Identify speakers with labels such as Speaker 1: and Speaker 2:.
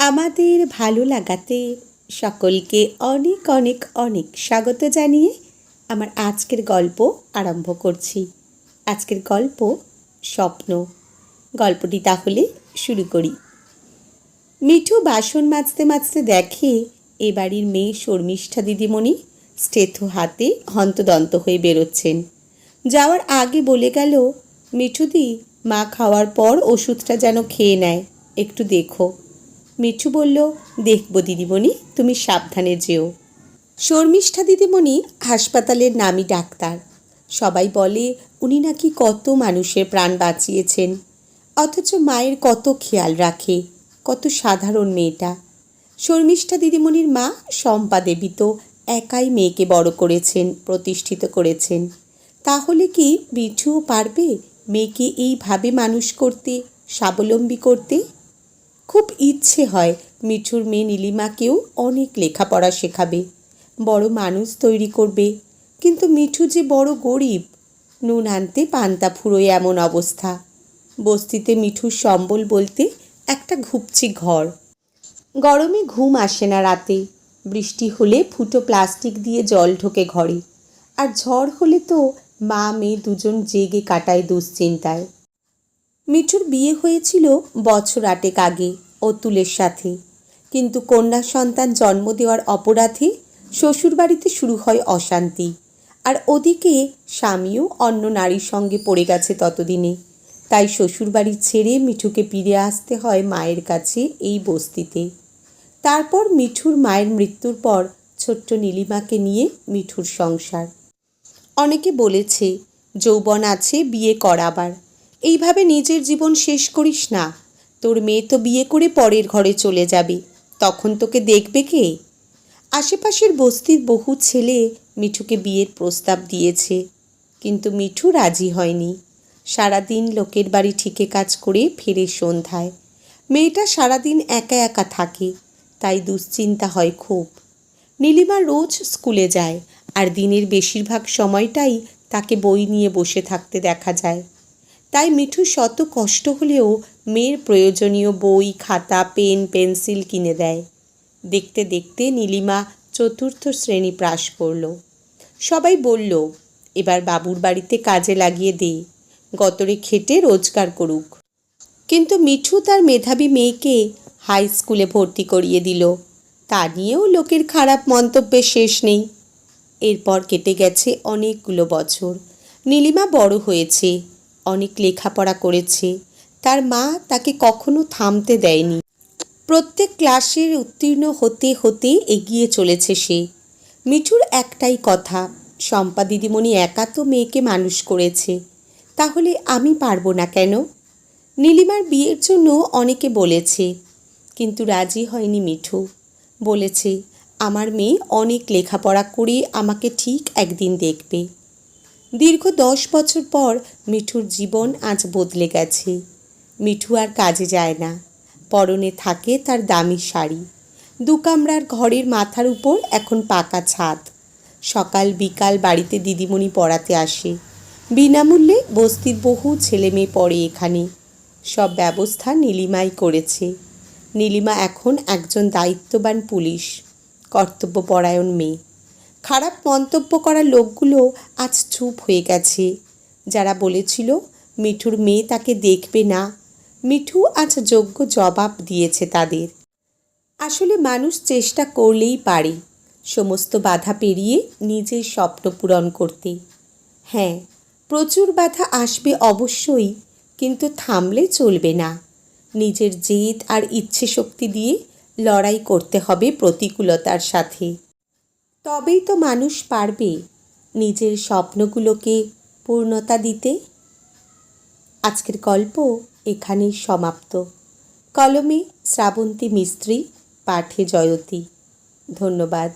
Speaker 1: আমাদের ভালো লাগাতে সকলকে অনেক অনেক অনেক স্বাগত জানিয়ে আমার আজকের গল্প আরম্ভ করছি। আজকের গল্প স্বপ্ন। গল্পটি তাহলে শুরু করি। মিঠু বাসন মাজতে মাজতে দেখে এ বাড়ির মেয়ে শর্মিষ্ঠা দিদিমণি স্টেথো হাতে হন্তদন্ত হয়ে বেরোচ্ছেন। যাওয়ার আগে বলে গেল, মিঠুদি, মা খাওয়ার পর ওষুধটা যেন খেয়ে নেয়। একটু দেখো। মিঠু বলল, দেখব দিদিমণি, তুমি সাবধানে যেও। শর্মিষ্ঠা দিদিমণি হাসপাতালের নামি ডাক্তার। সবাই বলে, উনি নাকি কত মানুষের প্রাণ বাঁচিয়েছেন। অথচ মায়ের কত খেয়াল রাখে, কত সাধারণ মেয়েটা। শর্মিষ্ঠা দিদিমণির মা শম্পা দেবী তো একাই মেয়েকে বড় করেছেন, প্রতিষ্ঠিত করেছেন। তাহলে কি মিঠুও পারবে মেয়েকে এইভাবে মানুষ করতে, স্বাবলম্বী করতে? খুব ইচ্ছে হয় মিঠুর মেয়ে নীলিমাকেও অনেক লেখাপড়া শেখাবে। বড় মানুষ তৈরি করবে। কিন্তু মিঠু যে বড় গরিব, নুন আনতে পান্তা ফুরোয় এমন অবস্থা। বস্তিতে মিঠুর সম্বল বলতে একটা ঘুপচি ঘর। গরমে ঘুম আসে না রাতে। বৃষ্টি হলে ফুটো প্লাস্টিক দিয়ে জল ঢোকে ঘরে। আর ঝড় হলে তো মা মেয়ে দুজন জেগে কাটায় দুশ্চিন্তায়। মিঠুর বিয়ে হয়েছিল বছর আটেক আগে অতুলের সাথে। কিন্তু কন্যা সন্তান জন্ম দেওয়ার অপরাধে শ্বশুরবাড়িতে শুরু হয় অশান্তি। আর ওদিকে স্বামীও অন্য নারীর সঙ্গে পড়ে গেছে ততদিনে। তাই শ্বশুরবাড়ি ছেড়ে মিঠুকে ফিরে আসতে হয় মায়ের কাছে এই বস্তিতে। তারপর মিঠুর মায়ের মৃত্যুর পর ছোট্ট নীলিমাকে নিয়ে মিঠুর সংসার। অনেকে বলেছে, যৌবন আছে, বিয়ে কর আবার এইভাবে নিজের জীবন শেষ করিস না। তোর মেয়ে তো বিয়ে করে পরের ঘরে চলে যাবে। তখন তোকে দেখবে কে? আশেপাশের বস্তির বহু ছেলে মিঠুকে বিয়ের প্রস্তাব দিয়েছে। কিন্তু মিঠু রাজি হয়নি। সারাদিন লোকের বাড়ি ঠিকে কাজ করে ফিরে সন্ধ্যায়। মেয়েটা সারাদিন একা একা থাকে, তাই দুশ্চিন্তা হয় খুব। নীলিমা রোজ স্কুলে যায়, আর দিনের বেশিরভাগ সময়টাই তাকে বই নিয়ে বসে থাকতে দেখা যায়। তাই মিঠু শত কষ্ট হলেও মেয়ের প্রয়োজনীয় বই, খাতা, পেন, পেন্সিল কিনে দেয়। দেখতে দেখতে নীলিমা চতুর্থ শ্রেণি প্রাস করল। সবাই বলল, এবার বাবুর বাড়িতে কাজে লাগিয়ে দে, গতরে খেটে রোজগার করুক। কিন্তু মিঠু তার মেধাবী মেয়েকে হাই স্কুলে ভর্তি করিয়ে দিল। তা নিয়েও লোকের খারাপ মন্তব্যের শেষ নেই। এরপর কেটে গেছে অনেকগুলো বছর। নীলিমা বড় হয়েছে। অনেক লেখাপড়া করেছে। তার মা তাকে কখনো থামতে দেয়নি। প্রত্যেক ক্লাসের উত্তীর্ণ হতে হতে এগিয়ে চলেছে সে। মিঠুর একটাই কথা, শম্পা দিদিমণি একা তো মেয়েকে মানুষ করেছে, তাহলে আমি পারব না কেন? নীলিমার বিয়ের জন্য অনেকে বলেছে, কিন্তু রাজি হয়নি মিঠু। বলেছে, আমার মেয়ে অনেক লেখাপড়া করে আমাকে ঠিক একদিন দেখবে। দীর্ঘ দশ বছর পর মিঠুর জীবন আজ বদলে গেছে। মিঠু আর কাজে যায় না। পরনে থাকে তার দামি শাড়ি। দু কামরার ঘরের মাথার উপর এখন পাকা ছাদ। সকাল বিকাল বাড়িতে দিদিমণি পড়াতে আসে। বিনামূল্যে বস্তির বহু ছেলে মেয়ে পড়ে এখানে। সব ব্যবস্থা নীলিমাই করেছে। নীলিমা এখন একজন দায়িত্ববান পুলিশ, কর্তব্যপরায়ণ মেয়ে। খারাপ মন্তব্য করা লোকগুলো আজ চুপ হয়ে গেছে। যারা বলেছিল, মিঠুর মেয়ে তাকে দেখবে না। মিঠু আজ যোগ্য জবাব দিয়েছে তাদের। আসলে মানুষ চেষ্টা করলেই পারে সমস্ত বাধা পেরিয়ে নিজের স্বপ্ন পূরণ করতে। হ্যাঁ প্রচুর বাধা আসবে অবশ্যই, কিন্তু থামলে চলবে না। নিজের জেদ আর ইচ্ছে শক্তি দিয়ে লড়াই করতে হবে প্রতিকূলতার সাথে। তবেই তো মানুষ পারবে নিজের স্বপ্নগুলোকে পূর্ণতা দিতে। আজকের গল্প এখানেই সমাপ্ত। কলমে শ্রাবন্তী মিস্ত্রি, পাঠে জয়তী। ধন্যবাদ।